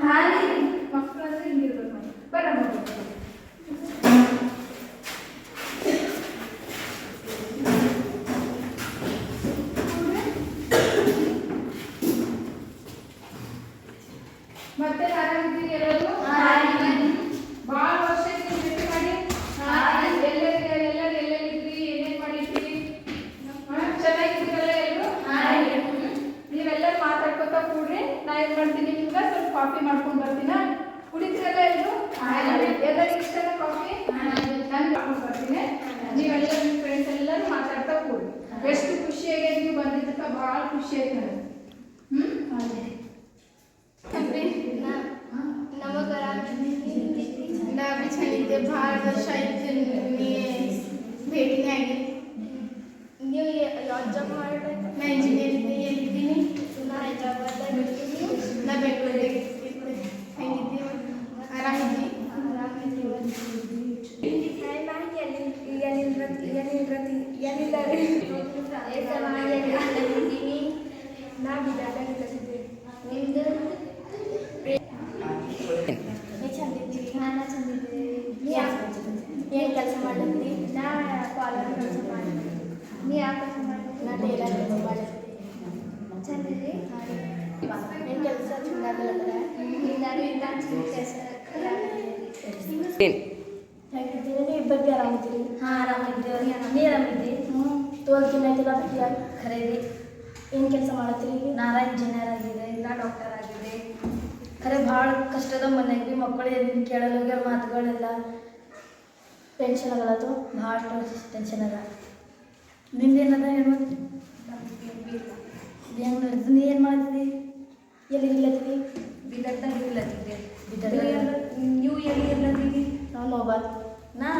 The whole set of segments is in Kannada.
ಎಲ್ರು ಬಂದಿದ್ದಕ್ಕ ಭಾಳ ಖುಷಿ ಆಯ್ತು ನನಗೆ ಹ್ಮ್ ನಮಗ ನಾ ಬಿ ಚೆನ್ನಾಗಿದ್ದೆ ಭಾಳ ವರ್ಷ ಆಯ್ತು ನೀ ಭೇಟಿನೇ ಆಗಿ ನೀವು ಯಾವ ಜಾಬ್ ಮಾಡ್ಬೇಕು ನಾ ಇಂಜಿನಿಯರ್ ಇದ್ದೆ ಎಲ್ಲಿದ್ದೀನಿ ನಾ ಹೈದ್ರಾಬಾದ್ದಾಗ ನಾ ಬಿದ್ದಾದಾಗ ಇಲ್ಲಿದ್ದೆ ನಿಮ್ದು ನೀವು ಚಂದಿದ್ದೀರಿ ನಾನು ಚಂದಿದ್ದೀರಿ ಏನು ಕೆಲಸ ಮಾಡಿದ್ರಿ ನಾ ಪಾರ್ಲರ್ ಕೆಲಸ ಮಾಡಿದ್ರಿ ನೀ ಯಾವ ಕೆಲಸ ಮಾಡಿದ್ರಿ ನಾ ಟೇಲರ್ ಕೆಲಸ ಮಾಡಿದ್ರಿ ಚಂದಿದ್ರಿ ಏನು ಕೆಲಸ ಚೆನ್ನಾಗಿಲ್ಲ ನಾನು ನಾನು ಕೆಲಸ ಹೇಗಿದ್ದೀರಿ ನೀವು ಇಬ್ಬರಿಗೆ ಆರಾಮಿದ್ದೀರಿ ಹಾಂ ಆರಾಮಿದ್ದೀವಿ ನೀ ಆರಾಮಿದ್ದಿ ಹ್ಞೂ ತೋಲ್ ದಿನ ಆಯ್ತಲ್ಲ ಭೇಟಿಯಾಗಿ ಖರೀದಿ ಏನು ಕೆಲಸ ಮಾಡತ್ತೀರಿ ನಾರ ಇಂಜಿನಿಯರ್ ಆಗಿದೆ ಇಲ್ಲ ಡಾಕ್ಟರ್ ಆಗಿದೆ ಖರೆ ಭಾಳ ಕಷ್ಟದ ಮನೆಗೆ ಮಕ್ಕಳು ಏನು ಕೇಳಲ್ಲ ಮಾತುಗಳೆಲ್ಲ. ಟೆನ್ಷನ್ ಆಗಲತ್ತು ಭಾಳ ಟೆನ್ಷನ್ ಅದ. ನಿಂದೇನದ ಏನು? ಹೆಂಗೆ ನೀ ಏನು ಮಾಡ್ತಿದ್ದಿ ಎಲ್ಲಿ ಇಲ್ಲತ್ತೀರಿ ಬಿದರ್ದಾಗ ಇಲ್ಲತ್ತಿದ್ದೆ ಬಿದರ್ದಾಗ? ನೀವು ಎಲ್ಲಿ ನಾವು ಮೊಬೈಲ್. ನಾ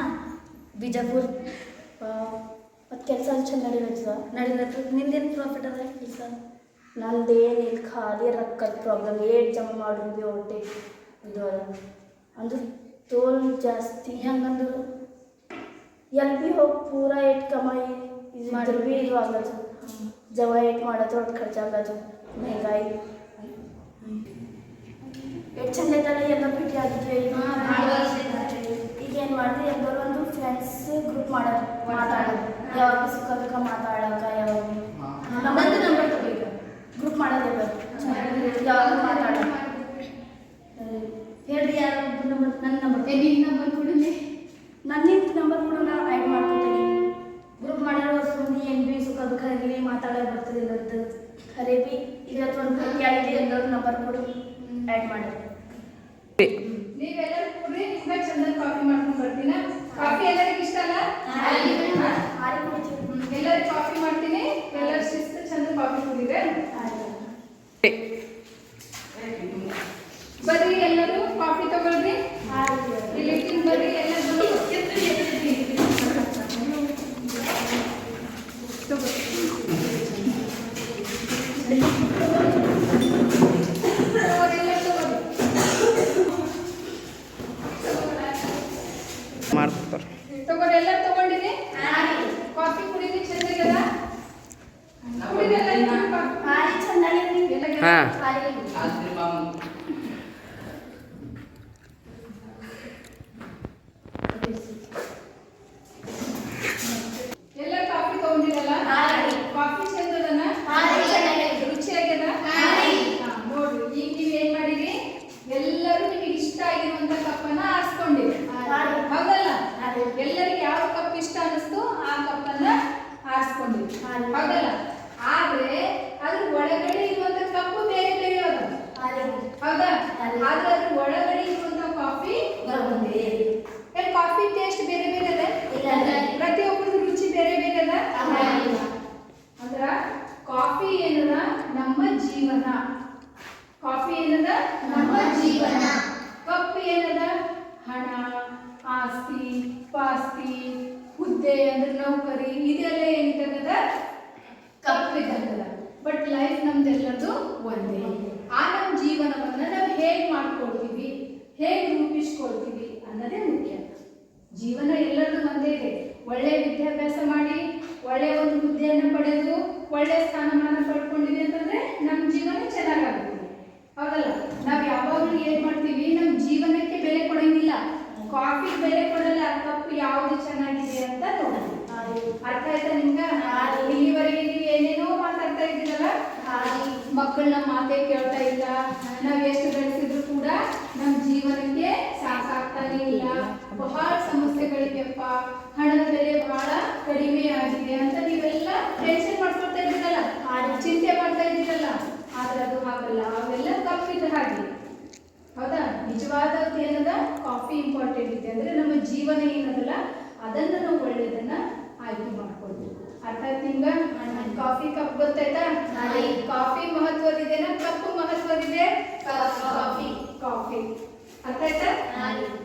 ಬಿಜಾಪುರ್. ಕೆಲಸ ಚಂದ ನಡಿಲತ್ತದ ನಡಿಲತ್ತದ ನಿಂದೇನು ಪ್ರಾಫಿಟ್ ಅದ ಕೆಲಸ ನಂದೇನಿಲ್ಲ ಖಾಲಿ ರೊಕ್ಕದ ಪ್ರಾಬ್ಲಮ್ ಏಟ್ ಜಮಾ ಮಾಡೋದು ಹೊಟ್ಟೆ ಇದು ಅದ ಅಂದ್ರೆ ತೋಲ್ ಜಾಸ್ತಿ. ಹೆಂಗಂದ್ರೆ ಎಲ್ಲಿ ಭೀ ಹೋಗಿ ಪೂರ ಏಟ್ ಕಮಾಯಿ ಇದ್ರ ಭೀ ಇದು ಆಗ್ಲತ್ತು ಜವ ಏಟ್ ಮಾಡೋದು ಒಟ್ಟು ಖರ್ಚಾಗ್ಲತ್ತು ಮಹಂಗಾಯಿ ಎಷ್ಟು ಚಂದ ಐತಲ್ಲ ಎಲ್ಲ ಭೇಟಿ ಆಗಿದ್ವಿ ಈಗ ಏನು ಮಾಡಿದ್ವಿ ಎಲ್ಲರೂ ಒಂದು ಫ್ರೆಂಡ್ಸ್ ಗ್ರೂಪ್ ಮಾಡೋದು ಯಾವಾಗ ಸುಖ ದುಃಖ ಮಾತಾಡಕ ಯಾವಾಗ ನಮ್ಮದು ನಂಬರ್ ತಗೋಈಗ ಗ್ರೂಪ್ ಮಾಡೋದೇ ಎಲ್ಲರೂ ಯಾವಾಗ ಮಾತಾಡೋದು. ಹೇಳ್ರಿ ಯಾರು ನಂಬರ್ ನನ್ನ ನಂಬರ್ ಎಲ್ಲಿ ನಂಬರ್ ಕೊಡಲಿ? ನನ್ನಿಂದ ನಂಬರ್ ಕೂಡ ನಾ ಆ್ಯಡ್ ಮಾಡ್ಕೊತೀನಿ. ಗ್ರೂಪ್ ಮಾಡಿರೋ ಸುಮ್ಮನೆ ಏನು ಭೀ ಸುಖ ದುಃಖ ಇರಲಿ ಮಾತಾಡೋದು ಬರ್ತದೆ ಎಲ್ಲರದ್ದು. ಖರೆ ಭೀ ಇವತ್ತು ಒಂದು ಪ್ರತಿ ಆಗಿದೆ ಎಲ್ಲರೂ ನಂಬರ್ ಕೊಡು. ಆ್ಯಡ್ ಮಾಡಿ. ನೀವೆಲ್ಲರೂ ಕೂಡ್ರಿ ನಿಮ್ಗೆ ಚಂದ ಕಾಫಿ ಮಾಡ್ಕೊಂಡು ಬರ್ತೀನ? ಕಾಫಿ ಎಲ್ಲರಿಗೂ ಇಷ್ಟ ಅಲ್ಲ? ಎಲ್ಲರಿಗೂ ಕಾಫಿ ಮಾಡ್ತೀನಿ. ಎಲ್ಲರೂ ಶಿಸ್ತು ಚಂದ ಕಾಪಿ ಕುಡಿದ್ರೆ ಬರ್ರಿ ಎಲ್ಲರೂ ಕಾಫಿ ಆಯ್ತು ಇಟ್ಟಿನ್ ಬರ್ರಿ ಎಲ್ಲರೂ. ತಗೊಳ್ರಿ, ಎಲ್ಲರೂ ತಗೊಳ್ರಿ. ಮಾಡ್ತಾರೆ ತಗೊಳ್ರಿ ಎಲ್ಲ ತಗೊಂಡಿರಿ ಕಾಫಿ ಕುಡೀರಿ ಚೆನ್ನಾಗದ ಕುಡೀರಿ ಎಲ್ಲ ಕಾಫಿ. ಹಾರಿ ಚೆನ್ನಾಗಿ ಎಲ್ಲ ಹಾ. ಹಾರಿ ಎಲ್ಲ ಕಾಫಿ ತಗೊಂಡಿರಲ್ಲ ಹಾ ರೀ. ಕಾಫಿ ಚಂದದನ ಹಾ ರೀ, ಚೆನ್ನಾಗೈತೆ. ರುಚಿಯಾಗ್ಯದ ಹಾ ರೀ. ಹಾ, ನೋಡ್ರಿ ಈಗ ನೀವ್ ಏನ್ ಮಾಡಿರಿ ಎಲ್ಲರೂ ನಿಮಗೆ ಇಷ್ಟ ಆಗಿರುವಂತ ಕಪ್ಪನ್ನ ಆರಿಸ್ಕೊಂಡಿರಿ ಹಾ ರೀ. ಹೌದಲ್ಲ ಹಾ ರೀ. ಎಲ್ಲರಿಗೆ ಯಾವ ಕಪ್ ಇಷ್ಟ ಅನಿಸ್ತು ಆ ಕಪ್ಪನ್ನ ಆರಿಸ್ಕೊಂಡಿರಿ ಹಾ ರೀ. ಹೌದಲ್ಲ ಆದ್ರೆ ಅದ್ರ ಒಳಗಡೆ ಇರುವಂತ ಕಪ್ಪು ಬೇರೆ ಬೇರೆ ಅದ ಹಾರಿ ಹೌದಾ ಹಾ ರೀ. ಆದ್ರೆ ಅದ್ರ ಒಳಗಡೆ ಇರುವಂತ ಕಾಫಿ ಒಂದೇ. ಏನ್ ಕಾಫಿ ಟೇಸ್ಟ್ ಬೇರೆ ಬೇರೆ ಅದ ಇಲ್ಲ. ಪ್ರತಿಯೊಬ್ಬರದು ರುಚಿ ಬೇರೆ ಬೇರೆ ಅದ ಹಾರಿ. ಅಂದ್ರ ಕಾಫಿ ಏನದ? ನಮ್ಮ ಜೀವನ. ಕಾಫಿ ಏನದ? ನಮ್ಮ ಜೀವನ. ಕಪ್ ಏನದ? ಹಣ, ಆಸ್ತಿ, ಪಾಸ್ತಿ, ಹುದ್ದೆ ಅಂದ್ರೆ ನೌಕರಿ, ಇದೆಲ್ಲ ಏನಿರ್ತದ ಕಪ್ ಇದ್ದಂಗದ ಬಟ್ ಲೈಫ್ ನಮ್ದೆಲ್ಲದು ಒಂದೇ. ಆ ನಮ್ಮ ಜೀವನವನ್ನ ನಾವು ಹೇಗೆ ಮಾಡ್ಕೊಳ್ತೀವಿ? ಹೇಗೆ ರೂಪಿಸ್ಕೊಳ್ತೀವಿ ಅನ್ನೋದೇ ಮುಖ್ಯ. ಜೀವನ ಎಲ್ಲರದು ಒಂದೇ ಇದೆ. ಒಳ್ಳೆ ವಿದ್ಯಾಭ್ಯಾಸ ಮಾಡಿ, ಒಳ್ಳೆ ಒಂದು ಹುದ್ದೆಯನ್ನು ಪಡೆದು ಒಳ್ಳೆಯ ಸ್ಥಾನಮಾನ ಪಡ್ಕೊಂಡಿದೆ ಅಂತಂದ್ರೆ ನಮ್ಮ ಜೀವನ ಚೆನ್ನಾಗಾಗುತ್ತೆ ಹೌದಲ್ಲ ನಾವು ಯಾವಾಗಲೂ ಏನು ಮಾಡ್ತೀವಿ ನಮ್ಮ ಇಂಪಾರ್ಟೆಂಟ್ ಇದೆ ಅಂದರೆ ನಮ್ಮ ಜೀವನ ಏನದಲ್ಲ ಅದನ್ನ ನಾವು ಒಳ್ಳೆಯದನ್ನು ಆಯ್ಕೆ ಮಾಡ್ಕೊಳ್ಬೇಕು. ಅರ್ಥಾತ್ ನಿಮ್ಗೆ? ಕಾಫಿ ಕಪ್ ಗೊತ್ತಾಯ್ತಾ? ಕಾಫಿ ಮಹತ್ವದಿದೆನಾ ಕಪ್ ಮಹತ್ವದಿದೆ? ಕಾಫಿ. ಕಾಫಿ. ಅರ್ಥ ಆಯ್ತಾ.